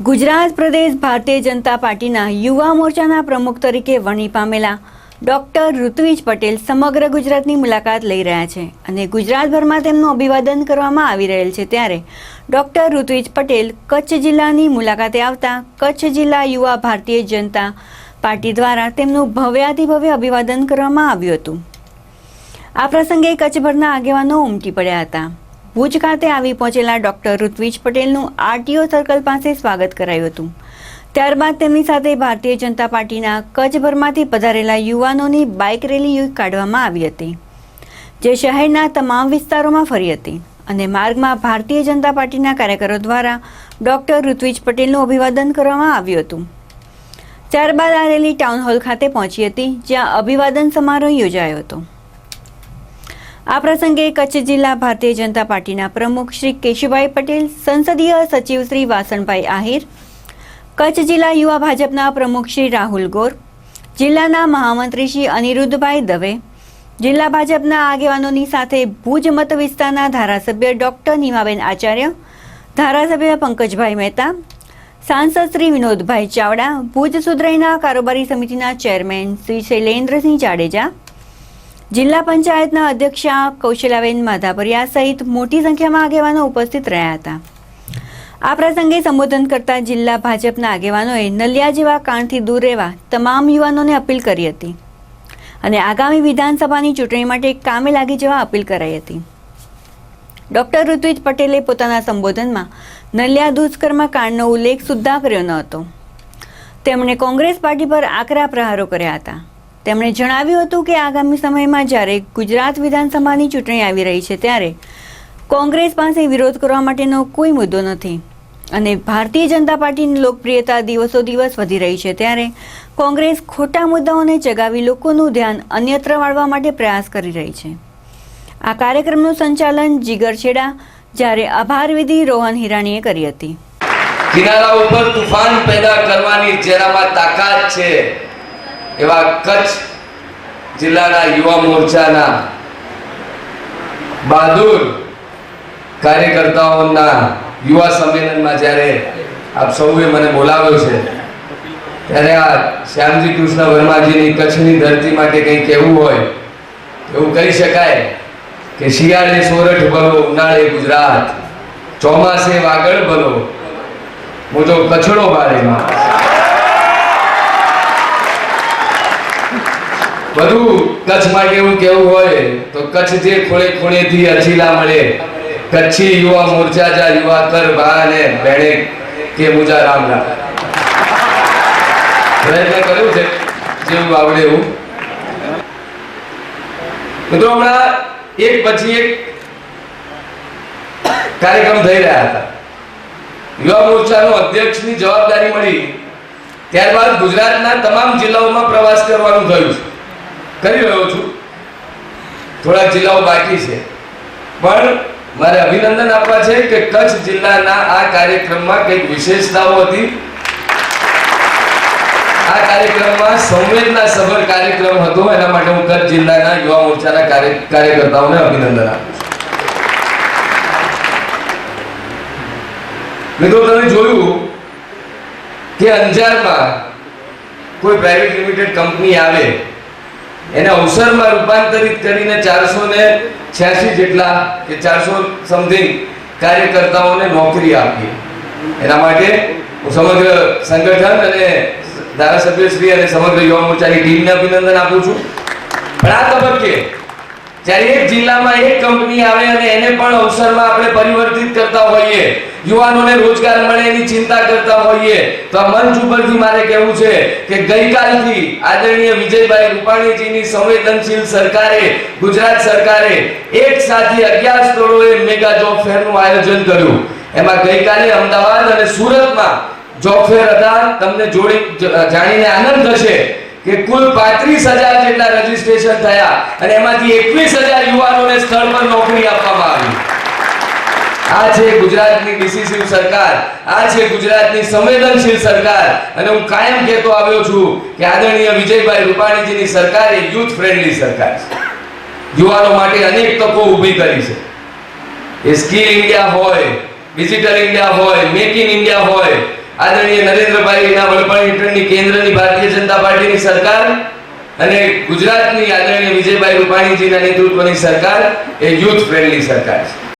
ગુજરાત પ્રદેશ ભારતીય જનતા પાર્ટીના યુવા મોરચાના પ્રમુખ તરીકે વણી પામેલા ડોક્ટર ઋત્વિજ પટેલ સમગ્ર ગુજરાતની મુલાકાત લઈ રહ્યા છે અને ગુજરાતભરમાં તેમનું અભિવાદન કરવામાં આવી રહેલ છે ત્યારે ડોક્ટર ઋત્વિજ પટેલ કચ્છ જિલ્લાની મુલાકાતે આવતા કચ્છ જિલ્લા યુવા ભારતીય જનતા પાર્ટી દ્વારા તેમનું ભવ્યાતિભવ્ય અભિવાદન કરવામાં આવ્યું હતું. આ પ્રસંગે કચ્છભરના આગેવાનો ઉમટી પડ્યા હતા. ભુજ ખાતે આવી પહોંચેલા ડોક્ટર ઋત્વિજ પટેલનું આરટીઓ સર્કલ પાસે સ્વાગત કરાયું હતું. ત્યારબાદ તેમની સાથે ભારતીય જનતા પાર્ટીના કચ્છભરમાંથી પધારેલા યુવાનોની બાઇક રેલી કાઢવામાં આવી હતી, જે શહેરના તમામ વિસ્તારોમાં ફરી હતી અને માર્ગમાં ભારતીય જનતા પાર્ટીના કાર્યકરો દ્વારા ડોક્ટર ઋત્વિજ પટેલનું અભિવાદન કરવામાં આવ્યું હતું. ત્યારબાદ આ રેલી ટાઉન હોલ ખાતે પહોંચી હતી, જ્યાં અભિવાદન સમારોહ યોજાયો હતો. આ પ્રસંગે કચ્છ જિલ્લા ભારતીય જનતા પાર્ટીના પ્રમુખ શ્રી કેશુભાઈ પટેલ, સંસદીય સચિવ શ્રી વાસણભાઈ આહિર, કચ્છ જિલ્લા યુવા ભાજપના પ્રમુખ શ્રી રાહુલ ગોર, જિલ્લાના મહામંત્રી શ્રી અનિરુદ્ધભાઈ દવે, જિલ્લા ભાજપના આગેવાનોની સાથે ભુજ મત વિસ્તારના ધારાસભ્ય ડોક્ટર નીમાબેન આચાર્ય, ધારાસભ્ય પંકજભાઈ મહેતા, સાંસદ શ્રી વિનોદભાઈ ચાવડા, ભુજ સુધરાઈના કારોબારી સમિતિના ચેરમેન શ્રી શૈલેન્દ્રસિંહ જાડેજા જિલ્લા પંચાયતના અધ્યક્ષા કૌશલાબેન માધાપરિયા સહિત મોટી સંખ્યામાં આગેવાનો ઉપસ્થિત રહ્યા હતા. આ પ્રસંગે સંબોધન કરતા જિલ્લા ભાજપના આગેવાનોએ નલિયા જેવા કાંડથી દૂર રહેવા તમામ યુવાનોને અપીલ કરી હતી અને આગામી વિધાનસભાની ચૂંટણી માટે કામે લાગી જવા અપીલ કરાઈ હતી. ડોક્ટર ઋત્વિજ પટેલે પોતાના સંબોધનમાં નલિયા દુષ્કર્મ કાંડનો ઉલ્લેખ સુદ્ધા કર્યો ન હતો. તેમણે કોંગ્રેસ પાર્ટી પર આકરા પ્રહારો કર્યા હતા. તેમણે જણાવ્યું હતું કે આગામી સમયમાં જ્યારે ગુજરાત વિધાનસભાની ચૂંટણી આવી રહી છે ત્યારે કોંગ્રેસ પાસે વિરોધ કરવા માટેનો કોઈ મુદ્દો નથી. અને ભારતીય જનતા પાર્ટીની લોકપ્રિયતા દિવસો દિવસ વધી રહી છે ત્યારે કોંગ્રેસ ખોટા મુદ્દાઓને ચગાવી લોકોનું ધ્યાન અન્યત્ર વાળવા માટે પ્રયાસ કરી રહી છે. આ કાર્યક્રમનું સંચાલન જીગર છેડા જ્યારે આભાર વિધિ રોહન હિરાણીએ કરી હતી. કિનારા ઉપર તુફાન પેદા કરવાની જેનામાં તાકાત છે. એવા કચ્છ જિલ્લાના યુવા મોરચાના બહાદુર કાર્યકર્તાઓના યુવા સંમેલનમાં જ્યારે આપ સૌએ મને બોલાવ્યો છે, ત્યારે આ શ્યામજી કૃષ્ણ વર્માજીની કચ્છની ધરતી માટે કંઈ કહેવું હોય એવું કહી શકાય કે શિયાળે સોરઠ ભલો ઉનાળે ગુજરાત, ચોમાસે વાગડ ભલો હું તો કચડો બાળેમાં બધું માટે એવું કેવું હોય, તો કચ્છ જે ખૂણે ખોળેથી અછીલા મળે. કચ્છી યુવા મોરચા જા યુવા કર બાને બેણે કે મુજા રામ રામ પ્રયત્ન કર્યો છે જેવું આવડે એવું. મિત્રો, હમણાં એક પછી એક કાર્યક્રમ થઈ રહ્યા હતા. યુવા મોરચાનો અધ્યક્ષની જવાબદારી મળી. ત્યારબાદ ગુજરાતના તમામ જિલ્લાઓમાં પ્રવાસ કરવાનું થયું છે. કરી રહ્યો છું. થોડા જિલ્લાઓ બાકી છે. પણ મારે અભિનંદન આપવા છે કે કચ્છ જિલ્લાના આ કાર્યક્રમમાં કંઈક વિશેષતાઓ હતી. આ કાર્યક્રમમાં સંવેદના સભર કાર્યક્રમ હતો. એના માટે હું કચ્છ જિલ્લાના યુવા મોરચાના કાર્ય, કાર્યકર્તાઓને અભિનંદન આપું છું. મિત્રો, તમે જોયું કે અંજારમાં કોઈ પ્રાઇવેટ લિમિટેડ કંપની આવે એને અવસરમાં રૂપાંતરિત કરીને ચારસો ને છ્યાસી જેટલા કે ચારસો સમથિંગ કાર્યકર્તાઓને નોકરી આપી. એના માટે હું સમગ્ર સંગઠન અને ધારાસભ્યશ્રી અને સમગ્ર યુવા મોરચાની ટીમને અભિનંદન આપું છું. પણ આ તબક્કે જ્યારે એક જિલ્લામાં એક કંપની આવે અને એને પણ અવસરમાં આપણે પરિવર્તિત કરતા હોઈએ, યુવાનોને રોજગાર મળે એની ચિંતા કરતા હોઈએ, તો આ મંચ ઉપરથી મારે કહેવું છે કે ગઈકાલથી આદરણીય વિજયભાઈ રૂપાણીજીની સંવેદનશીલ સરકારે, ગુજરાત સરકારે એક સાથે અગિયાર સ્થળોએ મેગા જોબ ફેરનું આયોજન કર્યું. એમાં ગઈકાલે અમદાવાદ અને સુરતમાં જોબ ફેર હતા. તમને જોડી જાણીને આનંદ થશે. કે કુલ પાંત્રીસ હજાર જેટલા રજીસ્ટ્રેશન થયા અને એમાંથી એકવીસ હજાર યુવાનોને સ્થળ પર નોકરી આપવામાં આવી. આ છે ગુજરાતની ડિસિસિવ સરકાર, આ છે ગુજરાતની સંવેદનશીલ સરકાર. અને હું કાયમ કહેતો આવ્યો છું કે આદરણીય વિજયભાઈ રૂપાણીજીની સરકાર એ યુથ ફ્રેન્ડલી સરકાર છે. યુવાનો માટે અનેક તકો ઊભી કરી છે. એ સ્કિલ ઇન્ડિયા હોય, ડિજિટલ ઇન્ડિયા હોય, મેક ઇન ઇન્ડિયા હોય આદરણીય નરેન્દ્રભાઈના વડપણ હેઠળની કેન્દ્રની ભારતીય જનતા પાર્ટીની સરકાર અને ગુજરાતની આદરણીય વિજયભાઈ રૂપાણીજીના નેતૃત્વની સરકાર એ યુથ ફ્રેન્ડલી સરકાર છે.